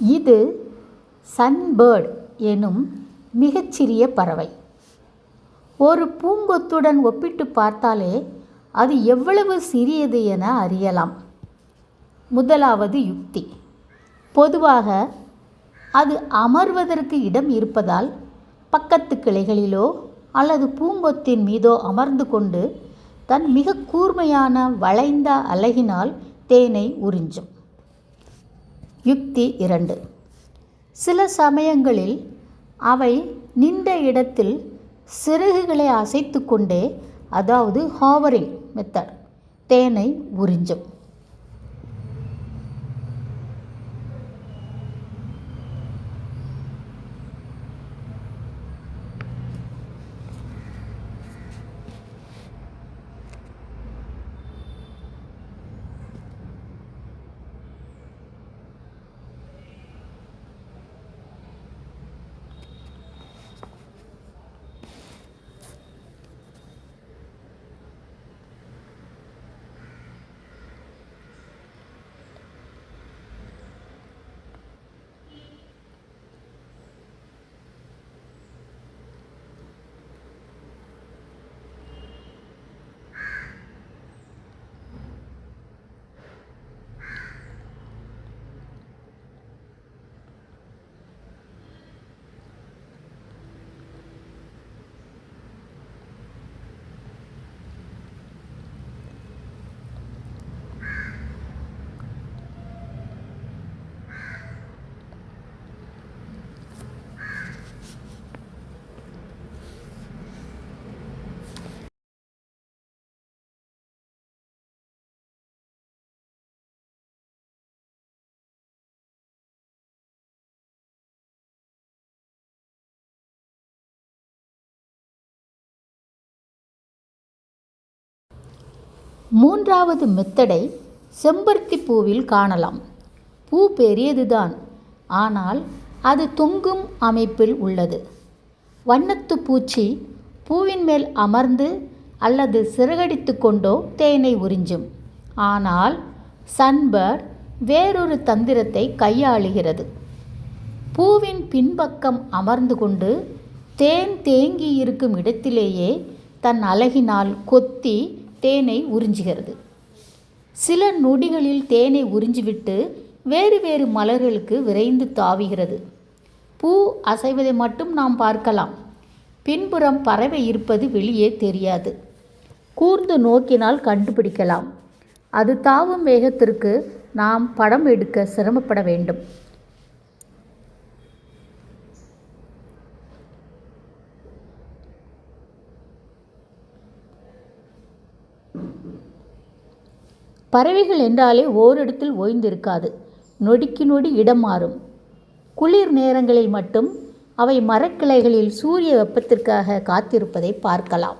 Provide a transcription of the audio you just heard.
இது சன்பேர்ட் எனும் மிகச்சிறிய பறவை. ஒரு பூங்கொத்துடன் ஒப்பிட்டு பார்த்தாலே அது எவ்வளவு சிறியது என அறியலாம். முதலாவது யுக்தி. பொதுவாக அது அமர்வதற்கு இடம் இருப்பதால் பக்கத்து கிளைகளிலோ அல்லது பூங்கொத்தின் மீதோ அமர்ந்து கொண்டு தன் மிக கூர்மையான வளைந்த அலகினால் தேனை உறிஞ்சும். யுக்தி இரண்டு. சில சமயங்களில் அவை நின்ற இடத்தில் சிறகுகளை அசைத்து கொண்டே அதாவது ஹாவரிங் மெத்தட் தேனை உறிஞ்சும். மூன்றாவது மெத்தடை செம்பருத்தி பூவில் காணலாம். பூ பெரியதுதான். ஆனால் அது தொங்கும் அமைப்பில் உள்ளது. வண்ணத்து பூச்சி பூவின் மேல் அமர்ந்து அல்லது சிறகடித்து கொண்டோ தேனை உறிஞ்சும். ஆனால் சன்பர்ட் வேறொரு தந்திரத்தை கையாளுகிறது. பூவின் பின்பக்கம் அமர்ந்து கொண்டு தேன் தேங்கி இருக்கும் இடத்திலேயே தன் அழகினால் கொத்தி தேனை உறிஞ்சுகிறது. சில நொடிகளில் தேனை உறிஞ்சிவிட்டு வேறு வேறு மலர்களுக்கு விரைந்து தாவுகிறது. பூ அசைவதை மட்டும் நாம் பார்க்கலாம். பின்புறம் பறவை இருப்பது வெளியே தெரியாது. கூர்ந்து நோக்கினால் கண்டுபிடிக்கலாம். அது தாவும் வேகத்திற்கு நாம் படம் எடுக்க சிரமப்பட வேண்டும். பறவைகள் என்றாலே ஓரிடத்தில் ஓய்ந்திருக்காது. நொடிக்கு நொடி இடம் மாறும். குளிர் நேரங்களில் மட்டும் அவை மரக்கிளைகளில் சூரிய வெப்பத்திற்காக காத்திருப்பதை பார்க்கலாம்.